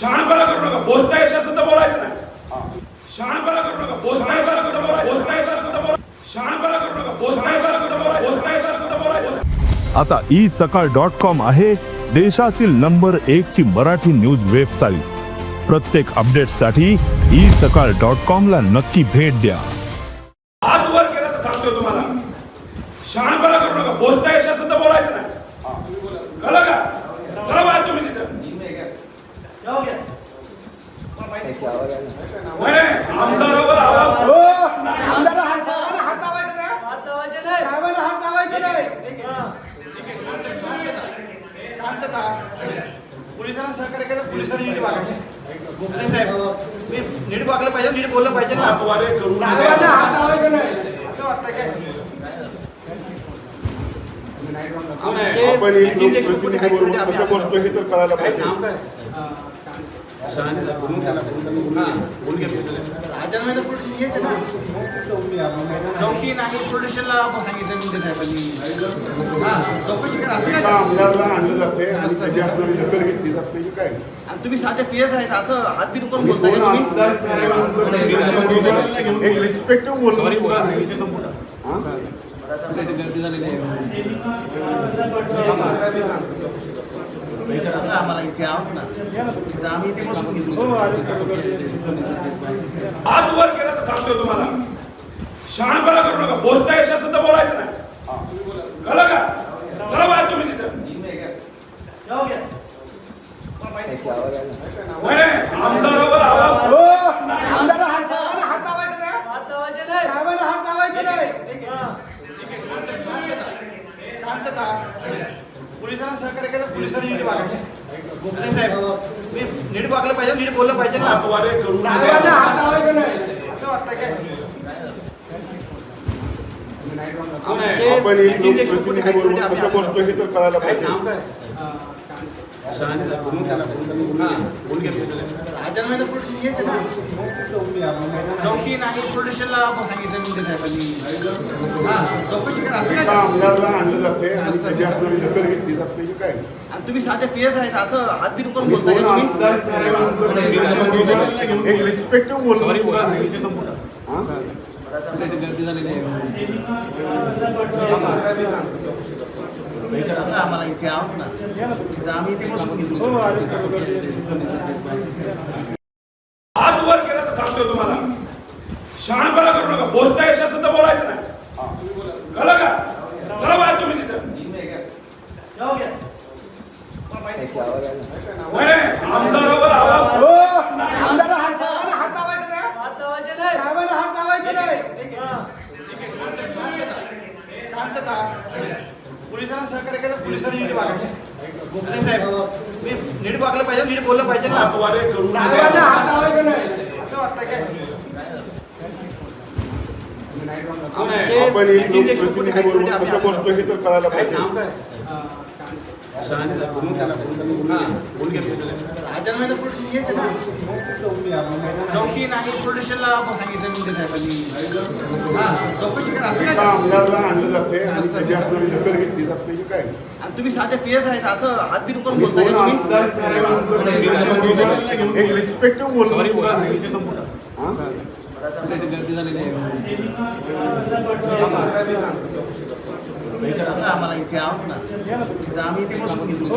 शहाणपणा करू नका. बोलता येत असेल तर बोलायचं नाही. शहाणपणा करू नका. बोलता येत असेल तर बोलायचं बोलता येत असेल तर बोला शहाणपणा करू नका. बोलता येत असेल तर बोलायचं बोलता येत असेल तर बोलायचं आता ई सकाळ डॉट कॉम आहे देशातील नंबर एक ची मराठी न्यूज वेबसाईट प्रत्येक अपडेटसाठी ई सकाळ डॉट कॉम ला नक्की भेट द्या. हात वर केला तर सांगतो तुम्हाला. शहाणपणा करू नका. बोलता येत असेल तर बोलायचं नाही. कळलं का चला बाहेर तुम्ही तिथं नाही, आमदारावर आवाज आमदार हात साहेबांना हात लावायचा नाही. साहेबांना हात लावायचा नाही. शांत का? पोलिसांना सहकार्य केलं पोलिसांनी नीट साहेब मी नीट वागलं पाहिजे नीट बोललं पाहिजे ना साहेबांना हात लावायचा नाही असं वाटतं काय आपण एक लोकप्रतिनिधी बरोबर कसं बोलतो हे तर पाहिजे. राजकारणाला पुढे यायचं ना. चौकी नाही पोलीस सांगितलं मुंडे साहेबांनी आमदारला आणलं जाते आणि त्याची असणारी दखल घेतली जाते की काय आणि तुम्ही साधे पीएस आहेत असं हात बी दुकान मी बोलताय एक का तुम्ही गर्दी त्याच्याबरोबर एक रिस्पेक्टिव्ह बोलणं हा? आम्हाला इथे आहोत ना. इथं आम्ही इथे बसून घेतो. हात वर केला तर सांगतो तुम्हाला. शहाणपणा करू नका. बोलता येत असेल तर बोलायचं नाही. कळलं का? चला बाहेर तुम्ही तिथं. नाही, आमदारावर आवाज आमदार हात लावायचा नाही. साहेबांना हात लावायचा नाही. शांत का? पोलिसांना सहकार्य केलं पोलिसांनी नीट गोखले साहेब मी नीट वागलं पाहिजे नीट बोललं पाहिजे ना हातवारे करू साहेबांना नका हात लावायचा नाही असं वाटतं काय आपण एक लोकप्रतिनिधी बरोबर कसं बोलतो हे तर कळायला पाहिजे ना. चौकी नाही पोलीस स्टेशनला सांगितलं मुंडे साहेबांनी हा, चौकशी करा. असं एका काय आमदारला आणलं जाते आणि असणारी दखल घेतली जाते की काय? आणि तुम्ही साधे पीएस आहेत असं दुकान मी बोलताय का तुम्ही? आमदार त्याच्याबरोबर एक रिस्पेक्टिव्ह बोलणं हा? आम्हाला इथे आहोत ना. आम्ही इथे बसून घेतो. हात वर केला तर सांगतो तुम्हाला. शहाणपणा करू नका. बोलता येत असेल तर बोलायचं नाही. कळलं का? चला बाहेर तुम्ही तिथं. आमदारावर आवाज हात लावायचा नाही. साहेबांना हात लावायचा नाही. शांत का? पोलिसांना सहकार्य केलं पोलिसांनी नीट वागायचं गोखले साहेब मी नीट वागलं पाहिजे नीट बोललं पाहिजे ना साहेबांना हात लावायचा नाही असं वाटतं काय आपण एक लोकप्रतिनिधी बरोबर कसं बोलतो हे तर कळायला पाहिजे राजकारणाला पुढे यायचं ना. चौकी नाही पोलीस स्टेशनला सांगितलं मुंडे साहेबांनी हा, चौकशी करा असं एका काय आमदारला आणलं जाते आणि त्याची असणारी दखल घेतली जाते की काय? आणि तुम्ही साधे पीएस आहेत असं बोलताय का तुम्ही? आमदार त्याच्याबरोबर एक रिस्पेक्टिव्ह बोलणं हा? आम्हाला इथे आहोत ना. आम्ही इथे बसून घेतो.